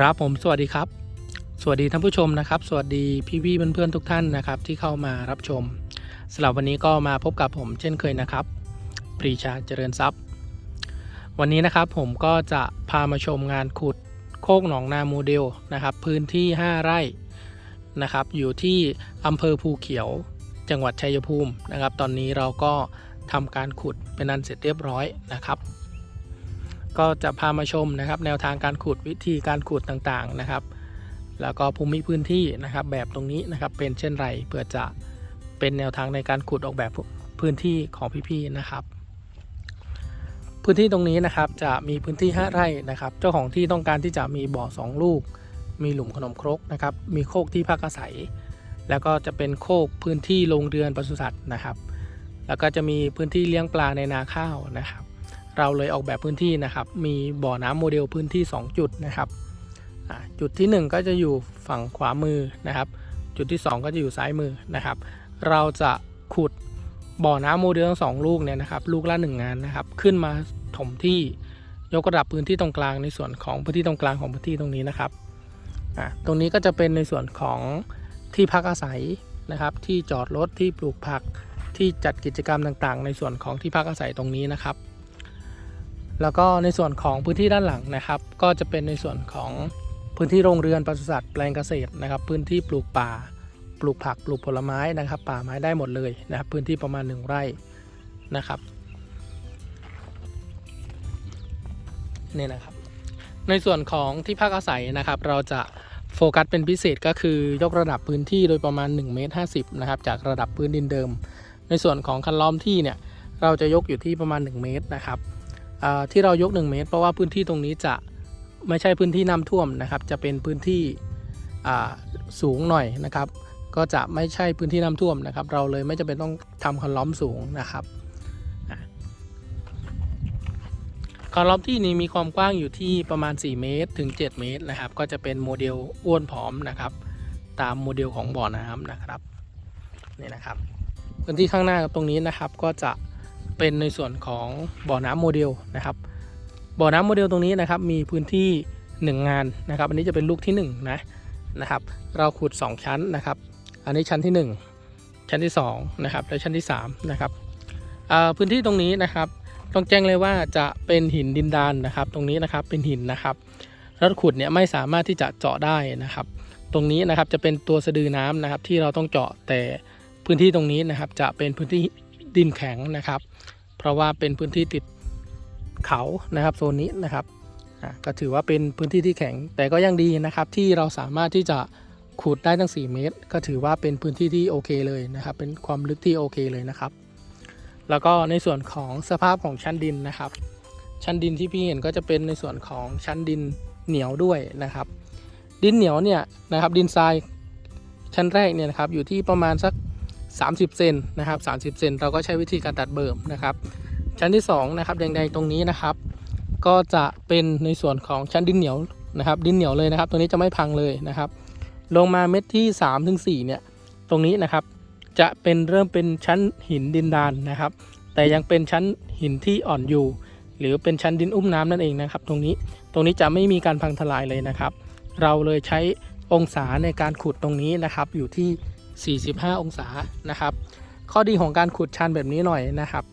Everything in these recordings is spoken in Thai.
ครับผมสวัสดีครับ สวัสดีท่านผู้ชมนะครับ สวัสดีพี่ๆเพื่อนๆทุกท่านนะครับที่เข้ามารับชมสำหรับวันนี้ก็มาพบกับผมเช่นเคยนะครับ ปรีชาเจริญทรัพย์ วันนี้นะครับผมก็จะพามาชมงานขุดโคกหนองนาโมเดลนะครับ พื้นที่ 5 ไร่นะครับ อยู่ที่อำเภอภูเขียวจังหวัดชัยภูมินะครับ ตอนนี้เราก็ทำการขุดเป็นอันเสร็จเรียบร้อยนะครับ ก็จะพามาชมนะครับ แนวทางการขุดวิธีการขุดต่างๆนะครับ แล้วก็ภูมิพื้นที่นะครับ แบบตรงนี้นะครับเป็นเช่นไรเพื่อจะเป็นแนวทางในการขุดออกแบบพื้นที่ของพี่ๆนะครับ พื้นที่ตรงนี้นะครับจะมีพื้นที่ 5 ไร่นะครับ เจ้าของที่ต้องการที่จะมีบ่อ 2 ลูก มีหลุมขนมครกนะครับ มีโคกที่พักอาศัย แล้วก็จะเป็นโคกพื้นที่โรงเรือนปศุสัตว์นะครับ แล้วก็จะมีพื้นที่เลี้ยงปลาในนาข้าวนะครับ เราเลยออกแบบพื้นที่นะครับ มีบ่อน้ำโมเดลพื้นที่ 2 จุดนะครับจุดที่ 1 ก็จะอยู่ฝั่งขวามือนะครับ จุดที่ 2 ก็จะอยู่ซ้ายมือนะครับ เราจะขุดบ่อน้ำโมเดลทั้งสองลูกเนี่ยนะครับ ลูกละหนึ่งงานนะครับ ขึ้นมาถมที่ยกระดับพื้นที่ตรงกลางในส่วนของพื้นที่ตรงกลางของพื้นที่ตรงนี้นะครับอ่าตรงนี้ก็จะเป็นในส่วนของที่พักอาศัยนะครับ ที่จอดรถที่ปลูกผักที่จัดกิจกรรมต่างๆ ในส่วนของที่พักอาศัยตรงนี้นะครับ แล้วก็ในส่วนของพื้นที่ด้านหลังนะครับ ก็จะเป็นในส่วนของพื้นที่โรงเรือนปศุสัตว์แปลงเกษตรนะครับ พื้นที่ปลูกป่า ปลูกผักปลูกผลไม้นะครับ ป่าไม้ได้หมดเลยนะครับ พื้นที่ประมาณ 1 ไร่นะครับนี่นะครับ ในส่วนของที่พักอาศัยนะครับ เราจะโฟกัสเป็นพิเศษก็คือยกระดับพื้นที่โดยประมาณ1เมตร50นะครับจากระดับพื้นดินเดิม ในส่วนของคันล้อมที่เนี่ยเราจะยกอยู่ที่ประมาณ 1 เมตรนะครับ ที่เรายก 1 เมตร เพราะว่าพื้นที่ตรงนี้จะไม่ใช่พื้นที่น้ำท่วมนะครับ จะเป็นพื้นที่สูงหน่อยนะครับ ก็จะไม่ใช่พื้นที่น้ำท่วมนะครับ เราเลยไม่จำเป็นต้องทำคันล้อมสูงนะครับคันล้อมที่นี้มีความกว้างอยู่ที่ประมาณ 4 เมตรถึง 7 เมตรนะครับ ก็จะเป็นโมเดลอ้วนผอมนะครับ ตามโมเดลของบ่อน้ำนะครับนี่นะครับพื้นที่ข้างหน้าตรงนี้นะครับก็จะ เป็นในส่วนของบ่อน้ำโมเดลนะครับบ่อน้ำโมเดลตรงนี้นะครับมีพื้นที่ 1 งานนะครับอันนี้จะเป็นลูกที่1นะนะครับเราขุด 2 ชั้นนะครับ อันนี้ชั้นที่ 1 ชั้นที่2นะครับและชั้นที่3นะครับพื้นที่ตรงนี้นะครับต้องแจ้งเลยว่าจะเป็นหินดินดานนะครับ ตรงนี้นะครับเป็นหินนะครับรถขุดเนี่ยไม่สามารถที่จะเจาะได้นะครับ ตรงนี้นะครับจะเป็นตัวสะดือน้ำนะครับที่เราต้องเจาะแต่พื้นที่ตรงนี้นะครับจะเป็นพื้นที่ดินแข็งนะครับ เพราะว่าเป็นพื้นที่ติดเขานะครับโซนนี้นะครับก็ถือว่าเป็นพื้นที่ที่แข็ง แต่ก็ยังดีนะครับที่เราสามารถที่จะขุดได้ตั้ง 4 เมตร ก็ถือว่าเป็นพื้นที่ที่โอเคเลยนะครับ เป็นความลึกที่โอเคเลยนะครับ แล้วก็ในส่วนของสภาพของชั้นดินนะครับ ชั้นดินที่พี่เห็นก็จะเป็นในส่วนของชั้นดินเหนียวด้วยนะครับ ดินเหนียวเนี่ยนะครับดินทรายชั้นแรกเนี่ยนะครับอยู่ที่ประมาณสัก 30 เซนนะครับ 30 เซนเราก็ใช้วิธีการตัดเบิ่มนะครับ ชั้นที่2นะครับแดงๆตรงนี้นะครับ ก็จะเป็นในส่วนของชั้นดินเหนียวนะครับ ดินเหนียวเลยนะครับ ตรงนี้จะไม่พังเลยนะครับ ลงมาเม็ดที่3ถึง4เนี่ยตรงนี้นะครับจะเป็นเริ่มเป็นชั้นหินดินดานนะครับ แต่ยังเป็นชั้นหินที่อ่อนอยู่ หรือเป็นชั้นดินอุ้มน้ำนั่นเองนะครับ ตรงนี้ตรงนี้จะไม่มีการพังทลายเลยนะครับ เราเลยใช้องศาในการขุดตรงนี้นะครับอยู่ที่ 45 องศานะครับ ข้อดีของการขุดชันแบบนี้หน่อยนะครับ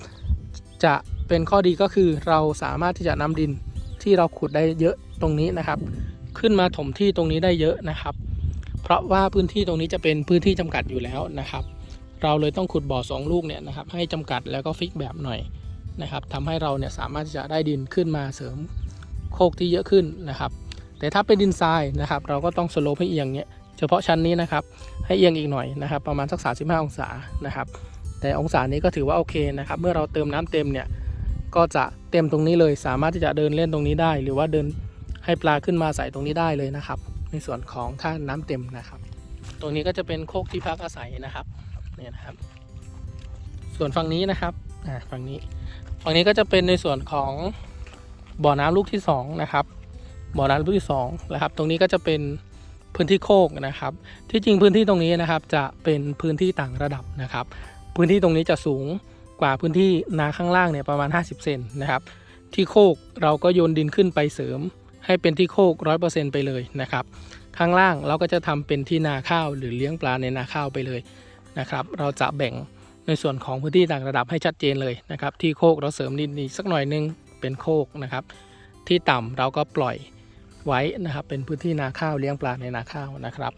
จะเป็นข้อดีก็คือเราสามารถที่จะนำดินที่เราขุดได้เยอะตรงนี้นะครับ ขึ้นมาถมที่ตรงนี้ได้เยอะนะครับ เพราะว่าพื้นที่ตรงนี้จะเป็นพื้นที่จำกัดอยู่แล้วนะครับ เราเลยต้องขุดบ่อสองลูกเนี่ยนะครับ ให้จำกัดแล้วก็ฟิกแบบหน่อยนะครับทำให้เราเนี่ยสามารถที่จะได้ดินขึ้นมาเสริมโคกที่เยอะขึ้นนะครับ แต่ถ้าเป็นดินทรายนะครับ เราก็ต้องสโลปให้เอียงเนี่ย เฉพาะชั้นนี้นะครับ ให้เอียงอีกหน่อยนะครับ ประมาณสัก 35 องศานะครับ แต่องศานี้ก็ถือว่าโอเคนะครับ เมื่อเราเติมน้ำเต็มเนี่ย ก็จะเต็มตรงนี้เลย สามารถที่จะเดินเล่นตรงนี้ได้ หรือว่าเดินให้ปลาขึ้นมาใส่ตรงนี้ได้เลยนะครับ ในส่วนของถ้าน้ำเต็มนะครับ ตรงนี้ก็จะเป็นโคกที่พักอาศัยนะครับเนี่ยนะครับ ส่วนฝั่งนี้นะครับอ่าฝั่งนี้ ฝั่งนี้ก็จะเป็นในส่วนของบ่อน้ำลูกที่สองนะครับบ่อน้ำลูกที่สองนะครับ ตรงนี้ก็จะเป็น พื้นที่โคกนะครับ ที่จริงพื้นที่ตรงนี้นะครับจะเป็นพื้นที่ต่างระดับนะครับ พื้นที่ตรงนี้จะสูงกว่าพื้นที่นาข้างล่างเนี่ยประมาณ 50 เซนนะครับ ที่โคกเราก็โยนดินขึ้นไปเสริม ให้เป็นที่โคกร้อยเปอร์เซ็นต์ไปเลยนะครับ ข้างล่างเราก็จะทำเป็นที่นาข้าวหรือเลี้ยงปลาในนาข้าวไปเลยนะครับ เราจะแบ่งในส่วนของพื้นที่ต่างระดับให้ชัดเจนเลยนะครับ ที่โคกเราเสริมดินอีกสักหน่อยนึงเป็นโคกนะครับ ที่ต่ำเราก็ปล่อย ไว้นะครับ เป็นพื้นที่นาข้าวเลี้ยงปลาในนาข้าวนะครับ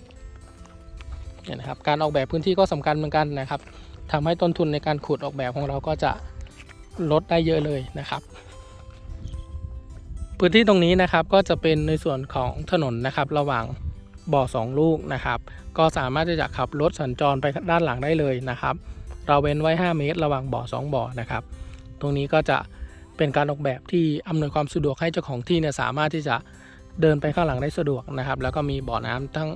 เนี่ยนะครับ การออกแบบพื้นที่ก็สำคัญเหมือนกันนะครับทำให้ต้นทุนในการขุดออกแบบของเราก็จะลดได้เยอะเลยนะครับ พื้นที่ตรงนี้นะครับก็จะเป็นในส่วนของถนนนะครับระหว่างบ่อสองลูกนะครับ ก็สามารถที่จะขับรถสัญจรไปด้านหลังได้เลยนะครับ เราเว้นไว้ 5 เมตร ระหว่างบ่อ 2 บ่อนะครับ ตรงนี้ก็จะเป็นการออกแบบที่อำนวยความสะดวกให้เจ้าของที่เนี่ยสามารถที่จะ เดินไปข้างหลังได้สะดวกนะครับ แล้วก็มีบ่อน้ำทั้ง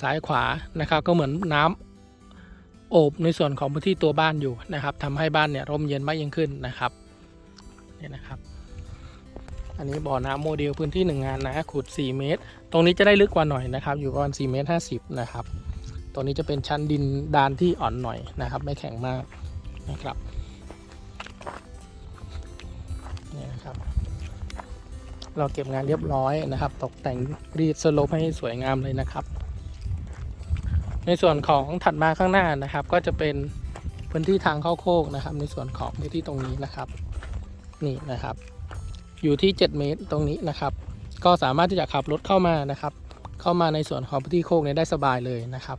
ซ้ายขวานะครับ ก็เหมือนน้ำโอบในส่วนของพื้นที่ตัวบ้านอยู่นะครับทำให้บ้านเนี่ยร่มเย็นมากยิ่งขึ้นนะครับนี่นะครับ อันนี้บ่อน้ำโมเดลพื้นที่1งานนะขุด 4 เมตร ตรงนี้จะได้ลึกกว่าหน่อยนะครับ อยู่ประมาณ4เมตร50นะครับตรงนี้จะเป็นชั้นดินดานที่อ่อนหน่อยนะครับ ไม่แข็งมากนะครับนี่นะครับ เราเก็บงานเรียบร้อยนะครับ ตกแต่งรีดสโลปให้สวยงามเลยนะครับ ในส่วนของถัดมาข้างหน้านะครับ ก็จะเป็นพื้นที่ทางเข้าโคกนะครับ ในส่วนของพื้นที่ตรงนี้นะครับ นี่นะครับ อยู่ที่ 7 เมตรตรงนี้นะครับ ก็สามารถที่จะขับรถเข้ามานะครับ เข้ามาในส่วนของพื้นที่โคกนี่ยได้สบายเลยนะครับ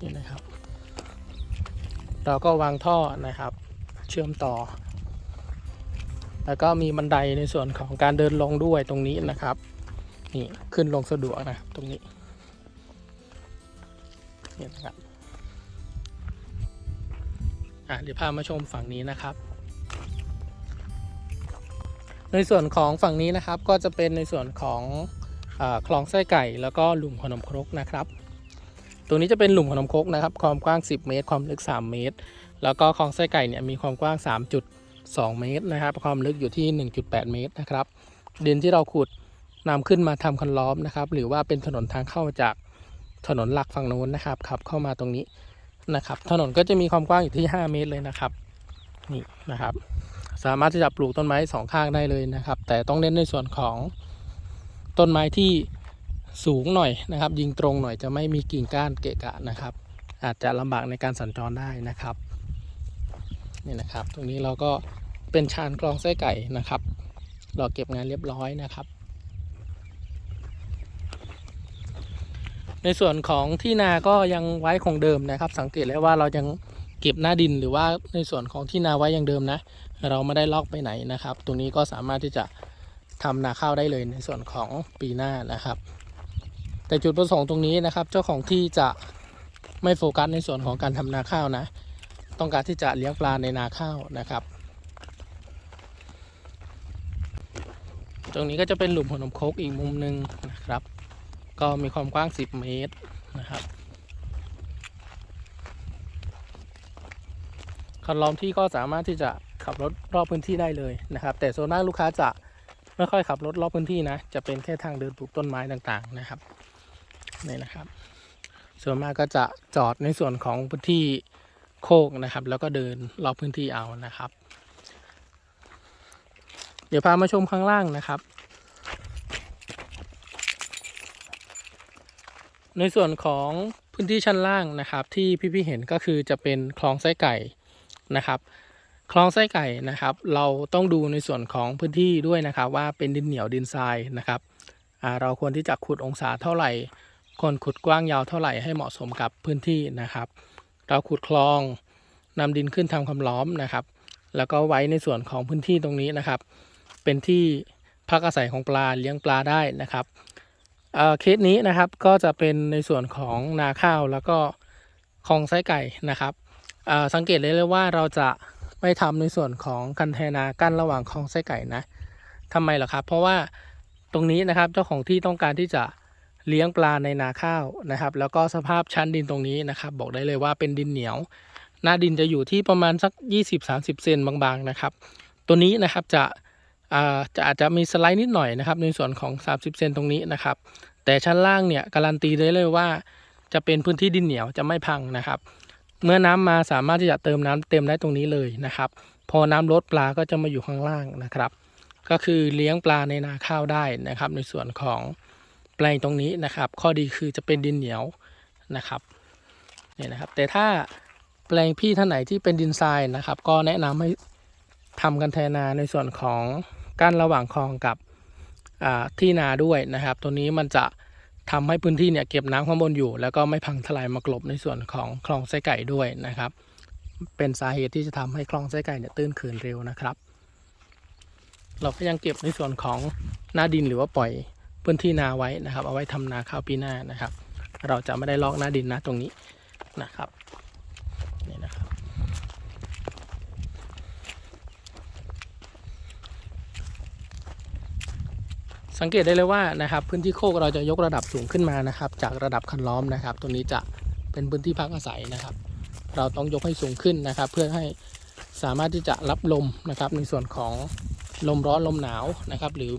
นี่นะครับ เราก็วางท่อนะครับ เชื่อมต่อ แล้วก็มีบันไดในส่วนของการเดินลงด้วยตรงนี้นะครับนี่ขึ้นลงสะดวกนะตรงนี้นี่นะครับอะเดี๋ยวพามาชมฝั่งนี้นะครับ ในส่วนของฝั่งนี้นะครับก็จะเป็นในส่วนของอคลองไส้ไก่ แล้วก็หลุมขนมครกนะครับตรงนี้จะเป็นหลุมขนมครกนะครับความกว้าง 10 เมตร ความลึก 3 เมตร แล้วก็คลองไส้ไก่เนี่ยมีความกว้าง 2 เมตรนะครับ ความลึกอยู่ที่ 1.8 เมตรนะครับ ดินที่เราขุดนำขึ้นมาทำคันล้อมนะครับ หรือว่าเป็นถนนทางเข้าจากถนนหลักฝั่งโน้นนะครับขับเข้ามาตรงนี้นะครับ ถนนก็จะมีความกว้างอยู่ที่ 5 เมตรเลยนะครับนี่นะครับ สามารถที่จะปลูกต้นไม้สองข้างได้เลยนะครับ แต่ต้องเน้นในส่วนของต้นไม้ที่สูงหน่อยนะครับ ยิงตรงหน่อยจะไม่มีกิ่งก้านเกะกะนะครับ อาจจะลำบากในการสัญจรได้นะครับ นี่นะครับ ตรงนี้เราก็เป็นชานกรองไส้ไก่นะครับเราเก็บงานเรียบร้อยนะครับ ในส่วนของที่นาก็ยังไว้คงเดิมนะครับ สังเกตแล้วว่าเรายังเก็บหน้าดินหรือว่าในส่วนของที่นาไว้อย่างเดิมนะ เราไม่ได้ลอกไปไหนนะครับ ตรงนี้ก็สามารถที่จะทำนาข้าวได้เลยในส่วนของปีหน้านะครับ แต่จุดประสงค์ตรงนี้นะครับ เจ้าของที่จะไม่โฟกัสในส่วนของการทำนาข้าวนะ ต้องการที่จะเลี้ยงปลาในนาข้าวนะครับ ตรงนี้ก็จะเป็นหลุมหัวนมโคกอีกมุมหนึ่งนะครับ ก็มีความกว้าง 10 เมตรนะครับคันล้อมที่ก็สามารถที่จะขับรถรอบพื้นที่ได้เลยนะครับ แต่โซนมากลูกค้าจะไม่ค่อยขับรถรอบพื้นที่นะ จะเป็นแค่ทางเดินปลูกต้นไม้ต่างๆนะครับนี่นะครับ ส่วนมากก็จะจอดในส่วนของพื้นที่ โคกนะครับ แล้วก็เดินรอบพื้นที่เอานะครับ เดี๋ยวพามาชมข้างล่างนะครับ ในส่วนของพื้นที่ชั้นล่างนะครับ ที่พี่ๆเห็นก็คือจะเป็นคลองไส้ไก่นะครับคลองไส้ไก่นะครับ เราต้องดูในส่วนของพื้นที่ด้วยนะครับ ว่าเป็นดินเหนียวดินทรายนะครับเราควรที่จะขุดองศาเท่าไหร่ควรขุดกว้างยาวเท่าไหร่ให้เหมาะสมกับพื้นที่นะครับ เราขุดคลองนำดินขึ้นทำคำล้อมนะครับ แล้วก็ไว้ในส่วนของพื้นที่ตรงนี้นะครับ เป็นที่พักอาศัยของปลาเลี้ยงปลาได้นะครับเอ่อเคสนี้นะครับก็จะเป็นในส่วนของนาข้าวแล้วก็คลองไส้ไก่นะครับอาสังเกตเลยเลยว่าเราจะไม่ทำในส่วนของคันเทนากั้นระหว่างคลองไส้ไก่นะทำไมเหรอครับ เพราะว่าตรงนี้นะครับเจ้าของที่ต้องการที่จะ เลี้ยงปลาในนาข้าวนะครับ แล้วก็สภาพชั้นดินตรงนี้นะครับ บอกได้เลยว่าเป็นดินเหนียว หน้าดินจะอยู่ที่ประมาณสัก 20-30 เซนบางๆนะครับ ตัวนี้นะครับจะอาจะอาจจะมีสไลด์นิดหน่อยนะครับ ในส่วนของ 30 เซนตรงนี้นะครับ แต่ชั้นล่างเนี่ยการันตีได้เลยว่า จะเป็นพื้นที่ดินเหนียวจะไม่พังนะครับ เมื่อน้ำมาสามารถที่จะเติมน้ำเต็มได้ตรงนี้เลยนะครับ พอน้ำลดปลาก็จะมาอยู่ข้างล่างนะครับ ก็คือเลี้ยงปลาในนาข้าวได้นะครับ ในส่วนของ แปลงตรงนี้นะครับ ข้อดีคือจะเป็นดินเหนียวนะครับเนี่ยนะครับ แต่ถ้าแปลงพี่ท่านไหนที่เป็นดินทรายนะครับ ก็แนะนำให้ทำกันแทนาในส่วนของกั้นระหว่างคลองกับที่นาด้วยนะครับ ตัวนี้มันจะทำให้พื้นที่เนี่ยเก็บน้ำข้างบนอยู่ แล้วก็ไม่พังทลายมากลบในส่วนของคลองไส้ไก่ด้วยนะครับ เป็นสาเหตุที่จะทำให้คลองไส้ไก่เนี่ยตื้นเขินเร็วนะครับ เราก็ยังเก็บในส่วนของหน้าดินหรือว่าปล่อย พื้นที่นาไว้นะครับ เอาไว้ทำนาข้าวปีหน้านะครับ เราจะไม่ได้ลอกหน้าดินนะตรงนี้นะครับนี่นะครับ สังเกตได้เลยว่านะครับ พื้นที่โคกเราจะยกระดับสูงขึ้นมานะครับ จากระดับคันล้อมนะครับตรงนี้จะเป็นพื้นที่พักอาศัยนะครับ เราต้องยกให้สูงขึ้นนะครับ เพื่อให้สามารถที่จะรับลมนะครับ ในส่วนของลมร้อนลมหนาวนะครับ หรือ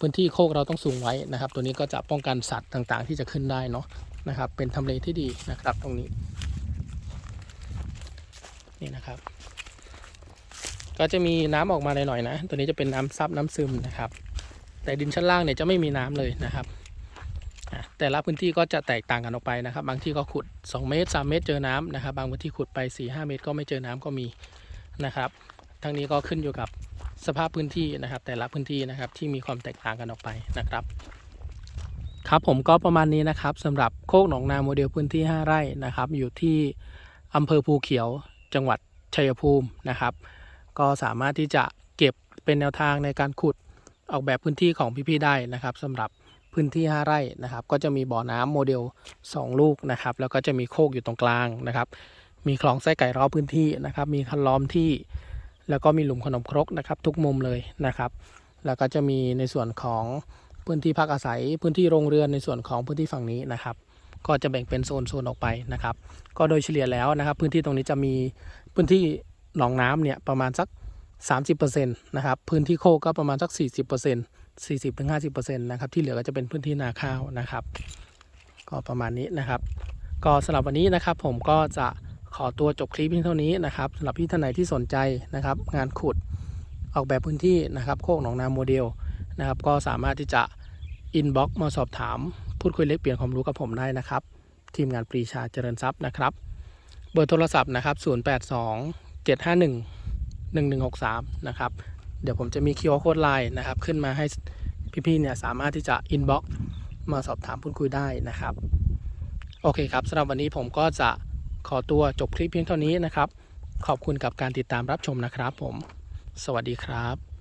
พื้นที่โคกเราต้องสูงไว้นะครับ ตัวนี้ก็จะป้องกันสัตว์ต่างๆ ที่จะขึ้นได้เนาะนะครับ เป็นทำเลที่ดีนะครับตรงนี้นี่นะครับ ก็จะมีน้ำออกมาหน่อยๆนะ ตัวนี้จะเป็นน้ำซับน้ำซึมนะครับ แต่ดินชั้นล่างเนี่ยจะไม่มีน้ำเลยนะครับแต่ละพื้นที่ก็จะแตกต่างกันออกไปนะครับ บางที่ก็ขุด 2 เมตร 3 เมตรเจอน้ำนะครับ บางพื้นที่ขุดไป 4-5 เมตรก็ไม่เจอน้ำก็มีนะครับ ทั้งนี้ก็ขึ้นอยู่กับ สภาพพื้นที่นะครับ แต่ละพื้นที่นะครับที่มีความแตกต่างกันออกไปนะครับ ครับผมก็ประมาณนี้นะครับสำหรับโคกหนองนาโมเดลพื้นที่ 5 ไร่นะครับ อยู่ที่อำเภอภูเขียวจังหวัดชัยภูมินะครับ ก็สามารถที่จะเก็บเป็นแนวทางในการขุดออกแบบพื้นที่ของพี่ๆได้นะครับสำหรับพื้นที่ 5 ไร่นะครับ ก็จะมีบ่อน้ำโมเดล 2 ลูกนะครับ แล้วก็จะมีโคกอยู่ตรงกลางนะครับ มีคลองไส้ไก่รอบพื้นที่นะครับ มีคันล้อมที่ แล้วก็มีหลุมขนมครกนะครับทุกมุมเลยนะครับ แล้วก็จะมีในส่วนของพื้นที่พักอาศัย พื้นที่โรงเรือนในส่วนของพื้นที่ฝั่งนี้นะครับ ก็จะแบ่งเป็นโซนโซนออกไปนะครับ ก็โดยเฉลี่ยแล้วนะครับ พื้นที่ตรงนี้จะมีพื้นที่หนองน้ำเนี่ยประมาณสัก 30%นะครับ พื้นที่โคกก็ประมาณสัก 40% 40-50%นะครับ ที่เหลือก็จะเป็นพื้นที่นาข้าวนะครับ ก็ประมาณนี้นะครับ ก็สำหรับวันนี้นะครับผมก็จะ ขอตัวจบคลิปเพียงเท่านี้นะครับสำหรับพี่ท่านไหนที่สนใจนะครับ งานขุดออกแบบพื้นที่นะครับ โคกหนองนาโมเดลนะครับ ก็สามารถที่จะอินบ็อกมาสอบถาม พูดคุยเล็กเปลี่ยนความรู้กับผมได้นะครับ ทีมงานปรีชาเจริญทรัพย์นะครับ เบอร์โทรศัพท์นะครับ 082 751 1163 นะครับ เดี๋ยวผมจะมี QR Code Line นะครับ ขึ้นมาให้พี่ๆเนี่ยสามารถที่จะ inbox มาสอบถามพูดคุยได้นะครับ โอเคครับสำหรับวันนี้ผมก็จะ ขอตัวจบคลิปเพียงเท่านี้นะครับ ขอบคุณกับการติดตามรับชมนะครับผม สวัสดีครับ